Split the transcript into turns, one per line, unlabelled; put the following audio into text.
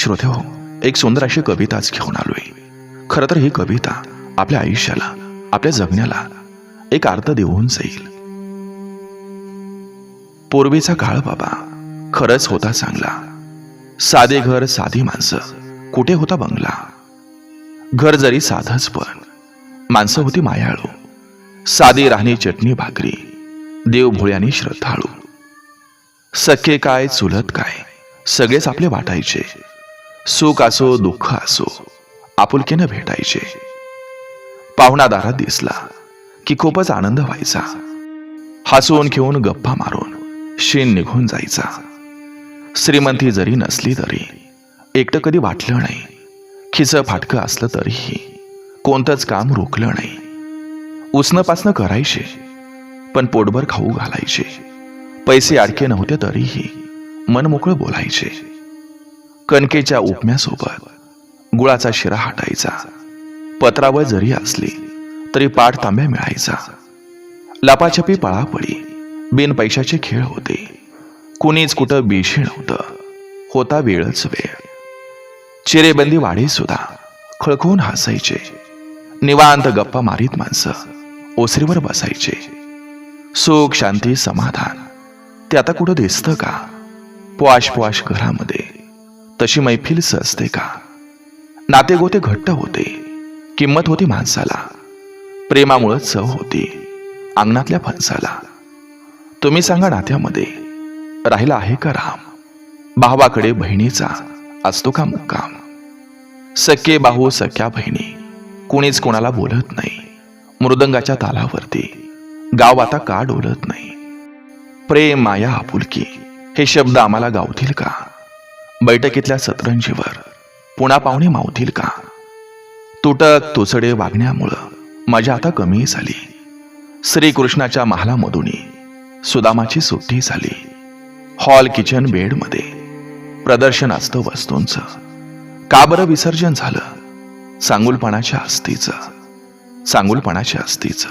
श्रोते हो एक सुंदर अशी कविताच घेऊन आलोय. खरं तर ही कविता आपल्या आयुष्याला आपल्या जगण्याला एक अर्थ देऊन जाईल. पूर्वीचा काळ बाबा खरंच होता चांगला. साधे घर साधी माणसं कुठे होता बंगला? घर जरी साधच पण माणसं होती मायाळू. साधी राहणी चटणी भाकरी देवभोळ्याने श्रद्धाळू. सख्खे काय चुलत काय सगळेच आपले वाटायचे. सुख असो दुःख असो आपुलकीनं भेटायचे? पाहुणादारात दिसला की खूपच आनंद व्हायचा. हसून घेऊन गप्पा मारून शेण निघून जायचा. श्रीमंती जरी नसली तरी एकटं कधी वाटलं नाही. खिच फाटकं असलं तरीही कोणतंच काम रोखलं नाही. उसनं करायचे पण पोटभर खाऊ घालायचे. पैसे अडके नव्हते तरीही मन मोकळं बोलायचे. कणकेच्या उपम्यासोबत गुळाचा शिरा हटायचा. पत्रावर जरी असली तरी पाठ तांब्या मिळायचा. लपाछपी पळापळी बिन पैशाचे खेळ होते. कुणीच कुठं बेशी नव्हतं. होता वेळच वेळ. चिरेबंदी वाढी सुद्धा खळखळून हसायचे. निवांत गप्पा मारीत माणसं ओसरीवर बसायचे. सुख शांती समाधान ते आता कुठं दिसतं का? पॉश पॉश घरामध्ये. तशी मैफिल सजते का? नातेगोते घट्ट होते किंमत होती माणसाला. प्रेमामुळं चव होती अंगणातल्या फणसाला. तुम्ही सांगा नात्यामध्ये राहिला आहे का राम? भावाकडे बहिणीचा असतो का मुक्काम? सख्खे बाहू सख्या बहिणी कुणीच कोणाला बोलत नाही. मृदंगाच्या तालावरती गाव आता का डोलत नाही? प्रेम माया आपुलकी हे शब्द आम्हाला गावतील का? बैठकीतल्या सतरंजीवर पुन्हा पाहुणे मावतील का? तुटक तुसडे वागण्यामुळं मजा आता कमी झाली. श्रीकृष्णाच्या महालामधून सुदामाची सुट्टी झाली. हॉल किचन बेडमध्ये प्रदर्शन असतं वस्तूंचं का बरं विसर्जन झालं? सांगुलपणाच्या अस्तीचं सांगुलपणाच्या अस्तीचं